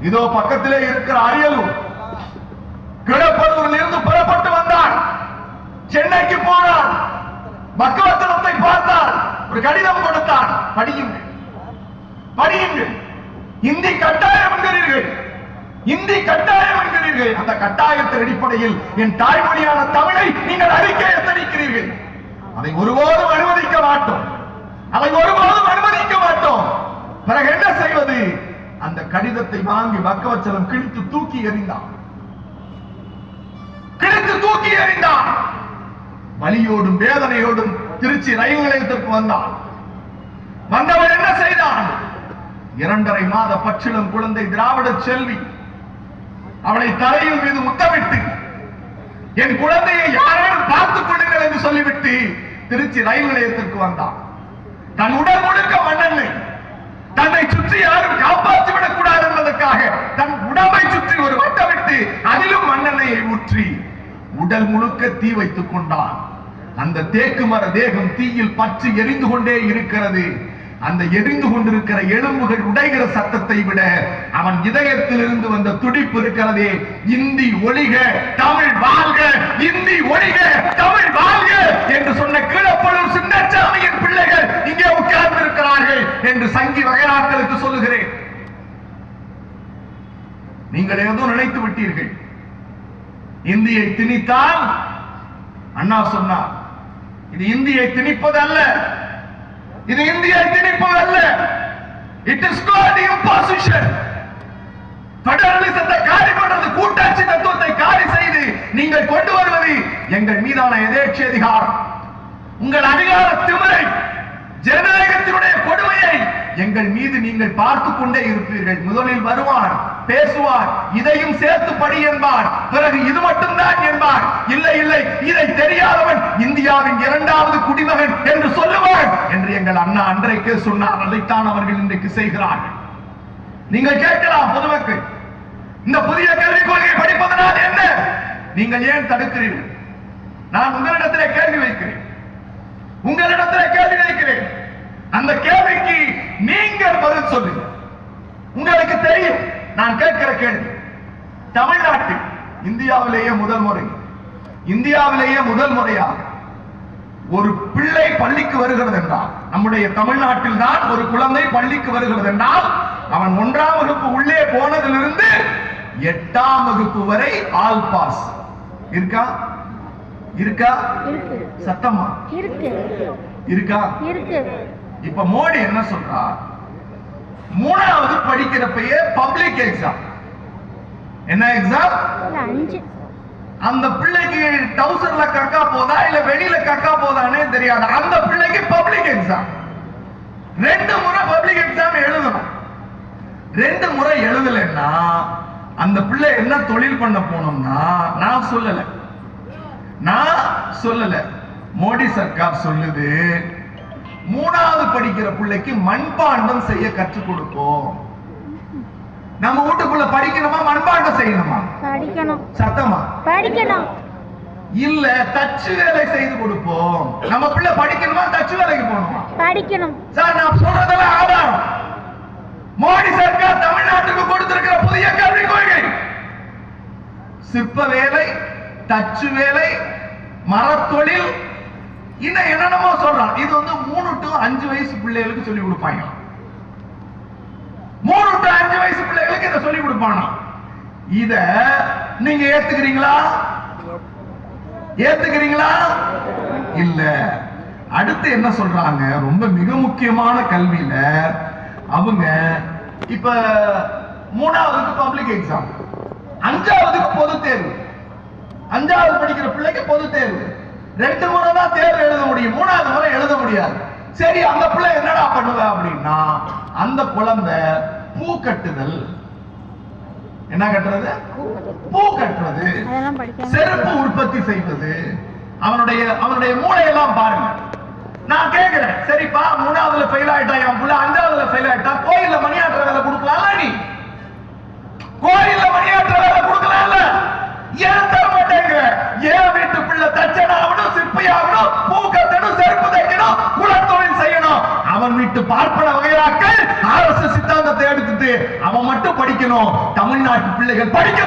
இதோ பக்கத்திலே இருக்கிற அரியலூர் கிடப்பதூரில் இருந்து புறப்பட்டு வந்தான். சென்னைக்கு போனான். மக்களத்தனத்தை பார்த்தார். ஒரு கடிதம் கொடுத்தார் படியுங்கள். படியுங்கள். இந்தி கட்டாயம் என்கிறீர்கள். இந்தி கட்டாயம் என்கிறீர்கள். அந்த கட்டாயத்தின் அடிப்படையில் என் தாய்மொழியான தமிழை நீங்கள் அறிக்கை எத்தனிக்கிறீர்கள் அதை ஒருபோதும் அனுமதிக்க மாட்டோம். அதை ஒருபோதும் அனுமதி மாட்டோம் பிறகு என்ன செய்வது கிரீடத்தை வாங்கி பக்கவச்சலம் கிழித்து தூக்கி எறிந்தான். கிழித்து தூக்கி எறிந்தான். வலியோடும் வேதனையோடும் திருச்சி ரயில் நிலையத்திற்கு வந்தான். வந்தவன் என்ன செய்தான்? இரண்டரை மாத பச்சிளம் குழந்தை திராவிட செல்வி அவளை தலையில் மீது முத்தமிட்டு என் குழந்தையை யாரும் பார்த்துக் கொள்ளுங்கள் என்று சொல்லிவிட்டு திருச்சி ரயில் நிலையத்திற்கு வந்தான். தன் உடல் முழுக்க மண்ணெண்ணெய் தன்னை சுற்றி யாரும் காப்பாற்றிவிடக் கூடாது என்பதற்காக தன் உடம்பை சுற்றி ஒரு வட்டமிட்டு அதிலும் மண்ணெண்ணெயை ஊற்றி உடல் முழுக்க தீ வைத்துக் கொண்டான். அந்த தேக்கு மர தேகம் தீயில் பற்றி எரிந்து கொண்டே இருக்கிறது. அந்த எரிந்து கொண்டிருக்கிற எலும்புகள் உடைகிற சத்தத்தை விட அவன் இதயத்தில் இருந்து வந்த துடிப்பு இருக்கிறதே. இந்தி ஒளிக தமிழ் வாழ்க இந்தி ஒளிக தமிழ் வாழ்க என்று சொன்ன கீழப்பழூர் சின்னச்சாமியின் பிள்ளைகள் இங்கே உட்கார்ந்து இருக்கிறார்கள் என்று சங்கி வகையாக்களுக்கு சொல்லுகிறேன். நீங்கள் ஏதோ நினைத்து விட்டீர்கள். இந்தியை திணித்தால் அண்ணா சொன்னார் இது இந்தியை திணிப்பது அல்ல இது இந்தியை திணிப்பது அல்ல இட் இஸ் கால்ட் இம்போசிஷன் பெடரலிசத்தை காலி பண்றது கூட்டாட்சி தத்துவத்தை காலி செய்து நீங்கள் கொண்டு வருவது எங்கள் மீதான எதேட்சி அதிகாரம் உங்கள் அதிகார திமிரை ஜனநாயகத்தினுடைய கொடுமையை எங்கள் மீது நீங்கள் பார்த்து கொண்டே இருப்பீர்கள். முதலில் வருவான் பேசுவார். இதையும் சேர்த்து படி என்பார். பிறகு இது மட்டும்தான் என்பார். இல்லை இல்லை இதை தெரியாதவன் இந்தியாவின் இரண்டாவது குடிமகன் என்று சொல்லுவார் என்று எங்கள் அண்ணா அன்றைக்கு சொன்னார். அதைத்தான் அவர்கள் இன்றைக்கு செய்கிறார்கள். நீங்கள் கேட்கலாம் பொதுமக்கள். இந்த புதிய கல்விக் கொள்கையை படிப்பதனால் என்ன? நீங்கள் ஏன் தடுக்கிறீர்கள்? நான் உங்களிடத்திலே கேள்வி வைக்கிறேன். உங்களிடத்திலே கேள்வி வைக்கிறேன். அந்த கேள்விக்கு நீங்கள் பதில் சொல்லுங்க உங்களுக்கு தெரியும். நான் கேட்கிற கேள்வி. தமிழ்நாட்டில் இந்தியாவிலேயே முதல் முறை இந்தியாவிலேயே முதல் முறையாக ஒரு பிள்ளை பள்ளிக்கு வருகிறது என்றால் நம்முடைய தமிழ்நாட்டில் தான் ஒரு குழந்தை பள்ளிக்கு வருகிறது என்றால் அவன் ஒன்றாம் வகுப்பு உள்ளே போனதிலிருந்து எட்டாம் வகுப்பு வரை ஆல் பாஸ். இருக்கா? இருக்கா? சத்தமா? இருக்கு. இருக்கா? இருக்கு. இப்ப மோடி என்ன சொல்றார்? மூணாவது படிக்கிறப்பயே பப்ளிக் எக்ஸாம் என்ன எக்ஸாம் அந்த பிள்ளைக்கு டவுசர்ல கக்கா போதா இல்ல வெளியில கக்கா போதானே தெரியாது. அந்த பிள்ளைக்கு பப்ளிக் எக்ஸாம் ரெண்டு முறை பப்ளிக் எக்ஸாம் எழுதணும். ரெண்டு முறை எழுதலைன்னா அந்த பிள்ளை என்ன தொழில் பண்ண போனோம்னா நான் சொல்லல. நான் சொல்லல. மோடி சர்க்கார் சொல்லுது மூணாவது படிக்கிற பிள்ளைக்கு மண்பாண்டம் செய்ய கற்றுக் கொடுப்போம். நம்ம வீட்டுக்குள்ள படிக்கணுமா மண்பாண்டம் செய்யணுமா? படிக்கணும். சத்தமா? படிக்கணும். இல்ல தச்சு வேலை செய்து கொடுப்போம். நம்ம பிள்ளை படிக்கணுமா தச்சு வேலைக்கு போகணுமா? படிக்கணும். சார் நான் சொல்றதெல்லாம் ஆதாரம். மோடி சர்க்கார் தமிழ்நாட்டுக்கு கொடுத்திருக்கிற புதிய கல்விக் கொள்கை. சிற்ப வேலை தச்சு வேலை மரத்தொழில் இன்னும் என்னென்னமோ சொல்றான். இது வந்து மூணு டு அஞ்சு வயசு பிள்ளைகளுக்கு சொல்லி கொடுப்பாங்க. மூணு டு அஞ்சு வயசு பிள்ளைகளுக்கு இதை சொல்லி கொடுப்பானா? இத நீங்க ஏத்துக்கிறீங்களா? ஏத்துக்கிறீங்களா? இல்ல. அடுத்து என்ன சொல்றாங்க? ரொம்ப மிக முக்கியமான கல்வியில அவங்க இப்ப மூணாவதுக்கு பப்ளிக் எக்ஸாம் அஞ்சாவதுக்கு பொது தேர்வு. அஞ்சாவது படிக்கிற பிள்ளைக்கு பொது தேர்வு. ரெண்டு முறை தான் தேர்வு எழுத முடியும். மூணாவது முறை எழுத முடியாது. சரி அந்த பிள்ளை என்னடா பண்ணுவ அப்படின்னா அந்த குழந்தை பூ கட்டுதல். என்ன கட்டுறது? பூ கட்டுறது. செருப்பு உற்பத்தி செய்வது. அவனுடைய அவனுடைய மூளையெல்லாம் பாருங்க. நான் கேக்குறேன். சரிப்பா மூணாவதுல ஃபெயில் ஆயிட்டா என் புள்ள அஞ்சாவதுல ஃபெயில் ஆயிட்டா கோயில்ல மணியாற்ற அவன் மட்டும் படிக்கணும். தமிழ்நாட்டு பிள்ளைகள் படிக்க